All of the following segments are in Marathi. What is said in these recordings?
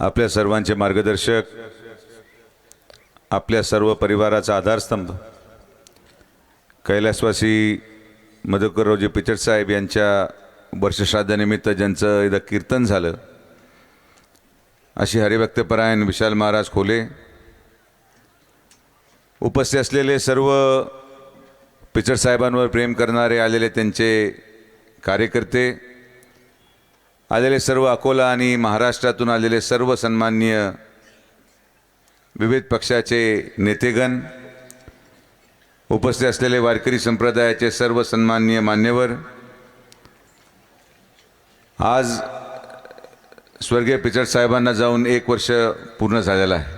आपल्या सर्वांचे मार्गदर्शक आपल्या सर्व परिवाराचा आधारस्तंभ. कैलासवासी मधुकररावजी पिचड साहेब यांच्या वर्षश्राद्धानिमित्त ज्यांचं इथं कीर्तन झालं अशी हरिभक्तपरायण विशाल महाराज खोले उपस्थित असलेले सर्व पिचड साहेबांवर प्रेम करणारे आलेले त्यांचे कार्यकर्ते आलेले सर्व अकोला आणि महाराष्ट्रातून आलेले सर्व सन्माननीय विविध पक्षाचे नेतेगण उपस्थित असलेले वारकरी संप्रदायाचे सर्व सन्माननीय मान्यवर आज स्वर्गीय पिचड साहेबांना जाऊन एक वर्ष पूर्ण झालेलं आहे.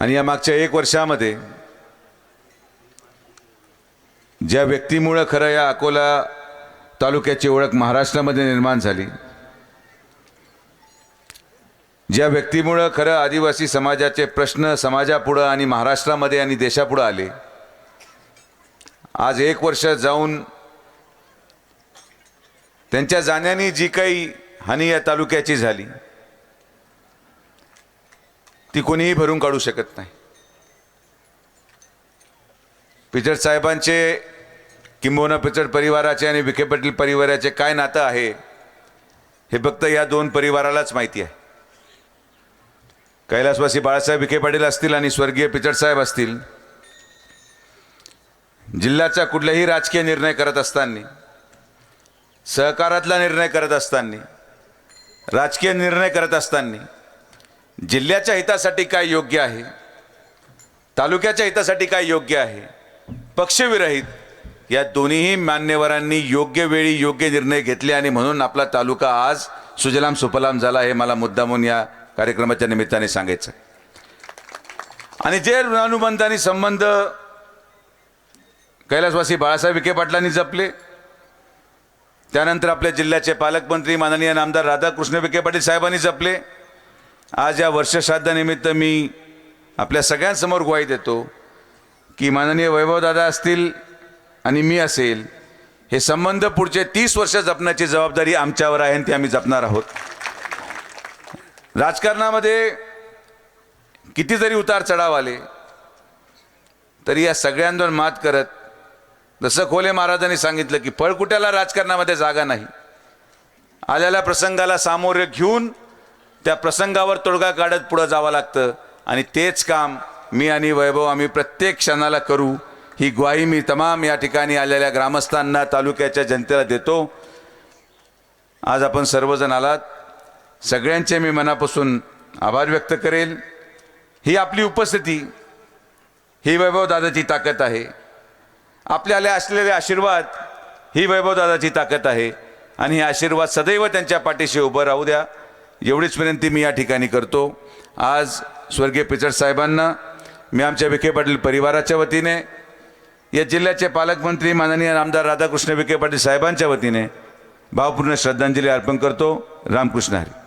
आणि या मागच्या एक वर्षामध्ये ज्या व्यक्तीमुळं खरं या अकोला तालुक्याची ओळख महाराष्ट्रामध्ये निर्माण झाली. ज्या व्यक्तीमुळं खरं आदिवासी समाजाचे प्रश्न समाजापुढं आणि महाराष्ट्रामध्ये आणि देशापुढं आले आज एक वर्ष जाऊन त्यांच्या जाण्याने जी काही हानी या तालुक्याची झाली ती कोणीही भरून काढू शकत नाही. पिचड साहेबांचे किंबहुना पिचड परिवाराचे आणि विखे पाटील परिवाराचे काय नातं आहे हे फक्त या दोन परिवारालाच माहिती आहे. कैलासवासी बाळासाहेब विखे पाटील असतील आणि स्वर्गीय पिचड साहेब असतील जिल्ह्याचा कुठलाही राजकीय निर्णय करत असताना सहकारातला निर्णय करत असताना राजकीय निर्णय करत असताना जिल्ह्याच्या हितासाठी काय योग्य आहे तालुक्याच्या हितासाठी काय योग्य आहे पक्षविरहित या दोन्हीही मान्यवरांनी योग्य वेळी योग्य निर्णय घेतले आणि म्हणून आपला तालुका आज सुजलाम सुफलाम झाला हे मला मुद्दामून या कार्यक्रमाच्या निमित्ताने सांगायचं आणि जे ऋणानुबंधाने संबंध कैलासवासी बाळासाहेब विखे पाटलांनी जपले त्यानंतर आपल्या जिल्ह्याचे पालकमंत्री माननीय नामदार राधाकृष्ण विखे पाटील साहेबांनी जपले. आज या वर्षश्राद्धानिमित्त मी आपल्या सगळ्यांसमोर ग्वाही देतो की माननीय वैभवदादा असतील आणि मी असेल हे संबंध पुढचे तीस वर्ष जपण्याची जबाबदारी आमच्यावर आहे आणि ती आम्ही जपणार आहोत. राजकारणामध्ये किती जरी उतार चढाव आले तरी या सगळ्यांवर मात करत जसं खोले महाराजांनी सांगितलं की पळकुट्याला राजकारणामध्ये जागा नाही. आलेल्या प्रसंगाला सामोरे घेऊन त्या प्रसंगावर तोडगा काढत पुढं जावं लागतं आणि तेच काम मी आणि वैभव आम्ही प्रत्येक क्षणाला करू. ही ग्वाही मी तमाम या ठिकाणी आलेल्या ग्रामस्थांना तालुक्याच्या जनतेला देतो. आज आपण सर्वजण आलात. सगळ्यांचे मी मनापासून आभार व्यक्त करेल. ही आपली उपस्थिती ही वैभवदादाची ताकद आहे. आपल्याला असलेले आशीर्वाद ही वैभवदादाची ताकद आहे. आणि हे आशीर्वाद सदैव त्यांच्या पाठीशी उभं राहू द्या. एवढीच विनंती मी या ठिकाणी करतो. आज स्वर्गीय पिचड साहेबांना मी आमच्या विखे पाटील परिवाराच्या वतीने या जिल्ह्याचे पालकमंत्री माननीय आमदार राधाकृष्ण विखे पाटील साहेबांच्या वतीने भावपूर्ण श्रद्धांजली अर्पण करतो. रामकृष्ण हरी.